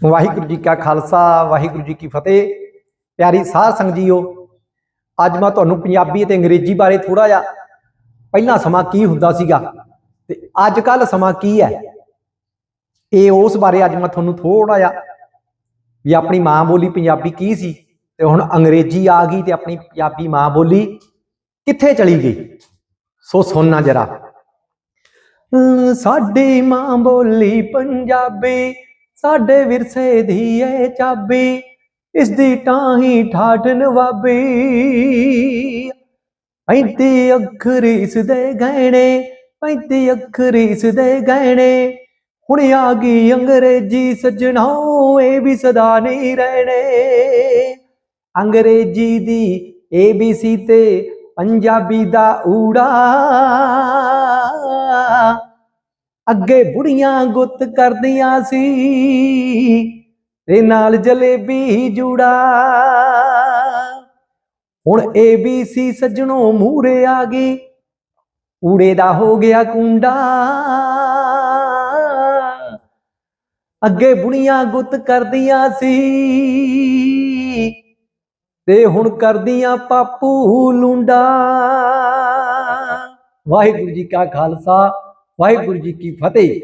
ਵਾਹਿਗੁਰੂ ਜੀ ਕਾ ਖਾਲਸਾ, ਵਾਹਿਗੁਰੂ ਜੀ ਕੀ ਫਤਿਹ। ਪਿਆਰੀ ਸਾਧ ਸੰਗਤ ਜੀਓ, ਅੱਜ ਮੈਂ ਤੁਹਾਨੂੰ ਪੰਜਾਬੀ ਅਤੇ ਅੰਗਰੇਜ਼ੀ ਬਾਰੇ ਥੋੜਾ ਜਿਹਾ ਪਹਿਲਾਂ ਸਮਾਂ ਕੀ ਹੁੰਦਾ ਸੀਗਾ ਤੇ ਅੱਜ ਕੱਲ ਸਮਾਂ ਕੀ ਹੈ, ਇਹ ਉਸ ਬਾਰੇ ਅੱਜ ਮੈਂ ਤੁਹਾਨੂੰ ਥੋੜਾ ਜਿਹਾ ਵੀ ਆਪਣੀ ਮਾਂ ਬੋਲੀ ਪੰਜਾਬੀ ਕੀ ਸੀ ਤੇ ਹੁਣ ਅੰਗਰੇਜ਼ੀ ਆ ਗਈ ਤੇ ਆਪਣੀ ਪੰਜਾਬੀ ਮਾਂ ਬੋਲੀ ਕਿੱਥੇ ਚਲੀ ਗਈ, ਸੋ ਸੁਣਨਾ ਜਰਾ। ਅਮ ਸਾਡੀ ਮਾਂ ਬੋਲੀ ਪੰਜਾਬੀ ਸਾਡੇ ਵਿਰਸੇ ਦੀ ਏ ਚਾਬੀ ਇਸ ਦੀ ਟਾਹੀ ਠਾਠ ਨਵਾਬੀ। ਪੈਂਤੀ ਅੱਖਰ ਇਸ ਦੇ ਗਹਿਣੇ, ਪੈਂਤੀ ਅੱਖਰ ਇਸ ਦੇ ਗਹਿਣੇ। ਹੁਣ ਆ ਗਈ ਅੰਗਰੇਜ਼ੀ ਸੱਜਣੋ, ਇਹ ਵੀ ਸਦਾ ਨਹੀਂ ਰਹਿਣੇ। ਅੰਗਰੇਜ਼ੀ ਦੀ ਏਬੀਸੀ ਤੇ ਪੰਜਾਬੀ ਦਾ ਊੜਾ ਅੱਗੇ ਬੁੜੀਆਂ ਗੁੱਤ ਕਰਦੀਆਂ ਸੀ, ਤੇ ਨਾਲ ਜਲੇਬੀ ਜੂੜਾ। ਹੁਣ ਏਬੀਸੀ ਸੱਜਣੋ ਮੂਰੇ ਆ ਗਈ, ਊੜੇ ਦਾ ਹੋ ਗਿਆ ਕੁੰਡਾ। ਅੱਗੇ ਬੁੜੀਆਂ ਗੁੱਤ ਕਰਦੀਆਂ ਸੀ, ਤੇ ਹੁਣ ਕਰਦੀਆਂ ਪਾਪੂ ਲੁੰਡਾ। ਵਾਹਿਗੁਰੂ ਜੀ ਕਾ ਖਾਲਸਾ। ਵਾਹਿਗੁਰੂ ਜੀ ਕੀ ਫਤਿਹ।